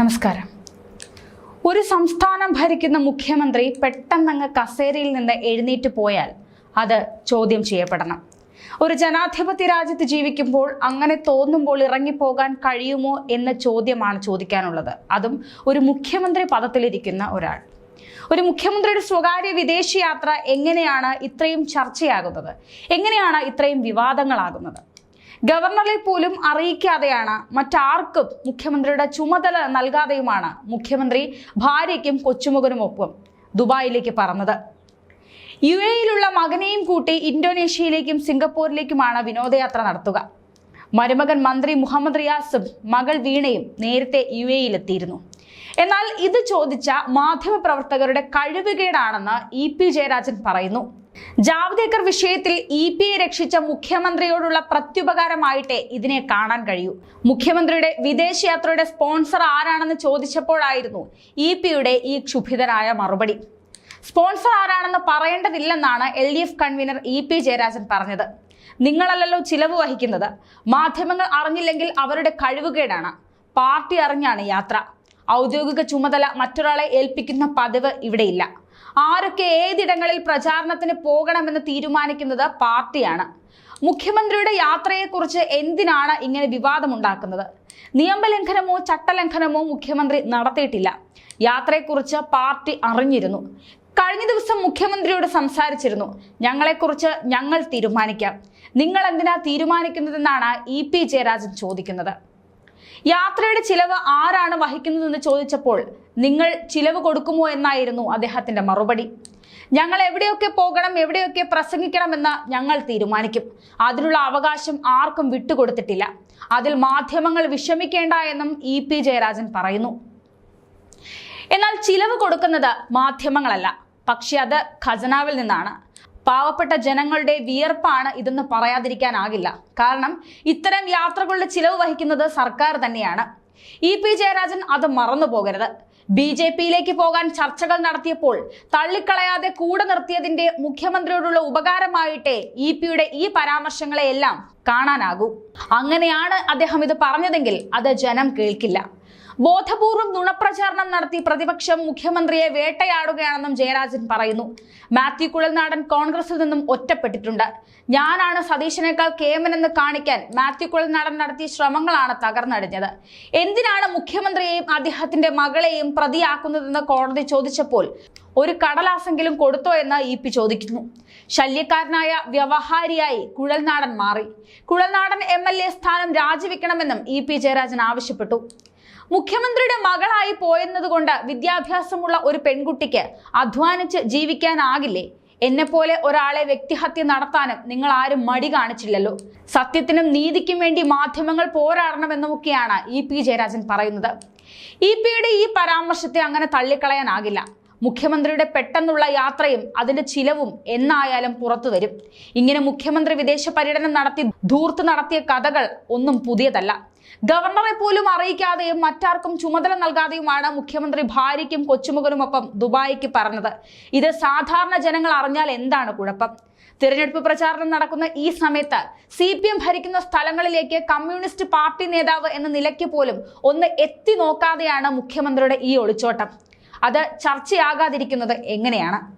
നമസ്കാരം. ഒരു സംസ്ഥാനം ഭരിക്കുന്ന മുഖ്യമന്ത്രി പെട്ടെന്നങ്ങ് കസേരയിൽ നിന്ന് എഴുന്നേറ്റ് പോയാൽ അത് ചോദ്യം ചെയ്യപ്പെടണം. ഒരു ജനാധിപത്യ രാജ്യത്ത് ജീവിക്കുമ്പോൾ അങ്ങനെ തോന്നുമ്പോൾ ഇറങ്ങിപ്പോകാൻ കഴിയുമോ എന്ന ചോദ്യമാണ് ചോദിക്കാനുള്ളത്. അതും ഒരു മുഖ്യമന്ത്രി പദത്തിലിരിക്കുന്ന ഒരാൾ. ഒരു മുഖ്യമന്ത്രിയുടെ സ്വകാര്യ വിദേശയാത്ര എങ്ങനെയാണ് ഇത്രയും ചർച്ചയാകുന്നത്? എങ്ങനെയാണ് ഇത്രയും വിവാദങ്ങളാകുന്നത്? ഗവർണറെ പോലും അറിയിക്കാതെയാണ് മറ്റാർക്കും മുഖ്യമന്ത്രിയുടെ ചുമതല നൽകാതെയുമാണ് മുഖ്യമന്ത്രി ഭാര്യയ്ക്കും കൊച്ചുമകനുമൊപ്പം ദുബായിലേക്ക് പറന്നത്. യു എയിലുള്ള മകനെയും കൂട്ടി ഇന്തോനേഷ്യയിലേക്കും സിംഗപ്പൂരിലേക്കുമാണ് വിനോദയാത്ര നടത്തുക. മരുമകൻ മന്ത്രി മുഹമ്മദ് റിയാസും മകൾ വീണയും നേരത്തെ യു എയിലെത്തിയിരുന്നു എന്നാൽ ഇത് ചോദിച്ച മാധ്യമപ്രവർത്തകരുടെ കഴിവുകേടാണെന്ന് ഇ പി ജയരാജൻ പറയുന്നു. ജാവ്ദേക്കർ വിഷയത്തിൽ ഇ പി എ രക്ഷിച്ച മുഖ്യമന്ത്രിയോടുള്ള പ്രത്യുപകാരമായിട്ടേ ഇതിനെ കാണാൻ കഴിയൂ. മുഖ്യമന്ത്രിയുടെ വിദേശയാത്രയുടെ സ്പോൺസർ ആരാണെന്ന് ചോദിച്ചപ്പോഴായിരുന്നു ഇ പിയുടെ ഈ ക്ഷുഭിതനായ മറുപടി. സ്പോൺസർ ആരാണെന്ന് പറയേണ്ടതില്ലെന്നാണ് L D F convener E P Jayarajan പറഞ്ഞത്. നിങ്ങളല്ലല്ലോ ചിലവ് വഹിക്കുന്നത്. മാധ്യമങ്ങൾ അറിഞ്ഞില്ലെങ്കിൽ അവരുടെ കഴിവുകേടാണ്. പാർട്ടി അറിഞ്ഞാണ് യാത്ര. ഔദ്യോഗിക ചുമതല മറ്റൊരാളെ ഏൽപ്പിക്കുന്ന പതിവ് ഇവിടെയില്ല. ആരൊക്കെ ഏതിടങ്ങളിൽ പ്രചാരണത്തിന് പോകണമെന്ന് തീരുമാനിക്കുന്നത് പാർട്ടിയാണ്. മുഖ്യമന്ത്രിയുടെ യാത്രയെക്കുറിച്ച് എന്തിനാണ് ഇങ്ങനെ വിവാദമുണ്ടാക്കുന്നത്? നിയമലംഘനമോ ചട്ടലംഘനമോ മുഖ്യമന്ത്രി നടത്തിയിട്ടില്ല. യാത്രയെക്കുറിച്ച് പാർട്ടി അറിഞ്ഞിരുന്നു. കഴിഞ്ഞ ദിവസം മുഖ്യമന്ത്രിയോട് സംസാരിച്ചിരുന്നു. ഞങ്ങളെക്കുറിച്ച് ഞങ്ങൾ തീരുമാനിക്കാം. നിങ്ങൾ എന്തിനാ തീരുമാനിക്കുന്നതെന്നാണ് ഇ പി ജയരാജൻ ചോദിക്കുന്നത്. യാത്രയുടെ ചിലവ് ആരാണ് വഹിക്കുന്നതെന്ന് ചോദിച്ചപ്പോൾ നിങ്ങൾ ചിലവ് കൊടുക്കുമോ എന്നായിരുന്നു അദ്ദേഹത്തിന്റെ മറുപടി. ഞങ്ങൾ എവിടെയൊക്കെ പോകണം എവിടെയൊക്കെ പ്രസംഗിക്കണമെന്ന് ഞങ്ങൾ തീരുമാനിക്കും. അതിനുള്ള അവകാശം ആർക്കും വിട്ടുകൊടുത്തിട്ടില്ല. അതിൽ മാധ്യമങ്ങൾ വിഷമിക്കേണ്ട എന്നും ഇ പി ജയരാജൻ പറയുന്നു. എന്നാൽ ചിലവ് കൊടുക്കുന്നത് മാധ്യമങ്ങളല്ല. പക്ഷെ അത് ഖജനാവിൽ നിന്നാണ്. പാവപ്പെട്ട ജനങ്ങളുടെ വിയർപ്പാണ് ഇതെന്ന് പറയാതിരിക്കാനാകില്ല. കാരണം ഇത്തരം യാത്രകളുടെ ചിലവ് വഹിക്കുന്നത് സർക്കാർ തന്നെയാണ്. ഇ പി ജയരാജൻ അത് മറന്നു പോകരുത്. ബി ജെ പിയിലേക്ക് പോകാൻ ചർച്ചകൾ നടത്തിയപ്പോൾ തള്ളിക്കളയാതെ കൂടെ നിർത്തിയതിന്റെ മുഖ്യമന്ത്രിയോടുള്ള ഉപകാരമായിട്ടേ ഇ പിയുടെ ഈ പരാമർശങ്ങളെയെല്ലാം കാണാനാകൂ. അങ്ങനെയാണ് അദ്ദേഹം ഇത് പറഞ്ഞതെങ്കിൽ അത് ജനം കേൾക്കില്ല. ബോധപൂർവം നുണപ്രചാരണം നടത്തി പ്രതിപക്ഷം മുഖ്യമന്ത്രിയെ വേട്ടയാടുകയാണെന്നും ജയരാജൻ പറയുന്നു. മാത്യു കുഴൽനാടൻ കോൺഗ്രസിൽ നിന്നും ഒറ്റപ്പെട്ടിട്ടുണ്ട്. ഞാനാണ് സതീശനേക്കാൾ കേമനെന്ന് കാണിക്കാൻ മാത്യു കുഴൽനാടൻ നടത്തിയ ശ്രമങ്ങളാണ് തകർന്നടിഞ്ഞത്. എന്തിനാണ് മുഖ്യമന്ത്രിയെയും അദ്ദേഹത്തിന്റെ മകളെയും പ്രതിയാക്കുന്നതെന്ന് കോടതി ചോദിച്ചപ്പോൾ ഒരു കടലാസെങ്കിലും കൊടുത്തോ എന്ന് ഇ പി ചോദിക്കുന്നു. ശല്യക്കാരനായ വ്യവഹാരിയായി കുഴൽനാടൻ മാറി. കുഴൽനാടൻ എം എൽ എ സ്ഥാനം രാജിവെക്കണമെന്നും ഇ പി ജയരാജൻ ആവശ്യപ്പെട്ടു. മുഖ്യമന്ത്രിയുടെ മകളായി പോയെന്നതുകൊണ്ട് വിദ്യാഭ്യാസമുള്ള ഒരു പെൺകുട്ടിക്ക് അധ്വാനിച്ച് ജീവിക്കാനാകില്ലേ? എന്നെ പോലെ ഒരാളെ വ്യക്തിഹത്യ നടത്താനും നിങ്ങൾ ആരും മടി കാണിച്ചില്ലല്ലോ. സത്യത്തിനും നീതിക്കും വേണ്ടി മാധ്യമങ്ങൾ പോരാടണമെന്നുമൊക്കെയാണ് ഇ പി ജയരാജൻ പറയുന്നത്. ഇ പിയുടെ ഈ പരാമർശത്തെ അങ്ങനെ തള്ളിക്കളയാനാകില്ല. മുഖ്യമന്ത്രിയുടെ പെട്ടെന്നുള്ള യാത്രയും അതിന്റെ ചിലവും എന്നായാലും പുറത്തു വരും. ഇങ്ങനെ മുഖ്യമന്ത്രി വിദേശ പര്യടനം നടത്തി ധൂർത്ത് നടത്തിയ കഥകൾ ഒന്നും പുതിയതല്ല. ഗവർണറെ പോലും അറിയിക്കാതെയും മറ്റാർക്കും ചുമതല നൽകാതെയുമാണ് മുഖ്യമന്ത്രി ഭാര്യയ്ക്കും കൊച്ചുമകനുമൊപ്പം ദുബായിക്ക് പറഞ്ഞത്. ഇത് സാധാരണ ജനങ്ങൾ അറിഞ്ഞാൽ എന്താണ് കുഴപ്പം? തിരഞ്ഞെടുപ്പ് പ്രചാരണം നടക്കുന്ന ഈ സമയത്ത് സി പി എം ഭരിക്കുന്ന സ്ഥലങ്ങളിലേക്ക് കമ്മ്യൂണിസ്റ്റ് പാർട്ടി നേതാവ് എന്ന നിലയ്ക്ക് പോലും ഒന്ന് എത്തി നോക്കാതെയാണ് മുഖ്യമന്ത്രിയുടെ ഈ ഒളിച്ചോട്ടം. അത് ചർച്ചയാകാതിരിക്കുന്നത് എങ്ങനെയാണ്?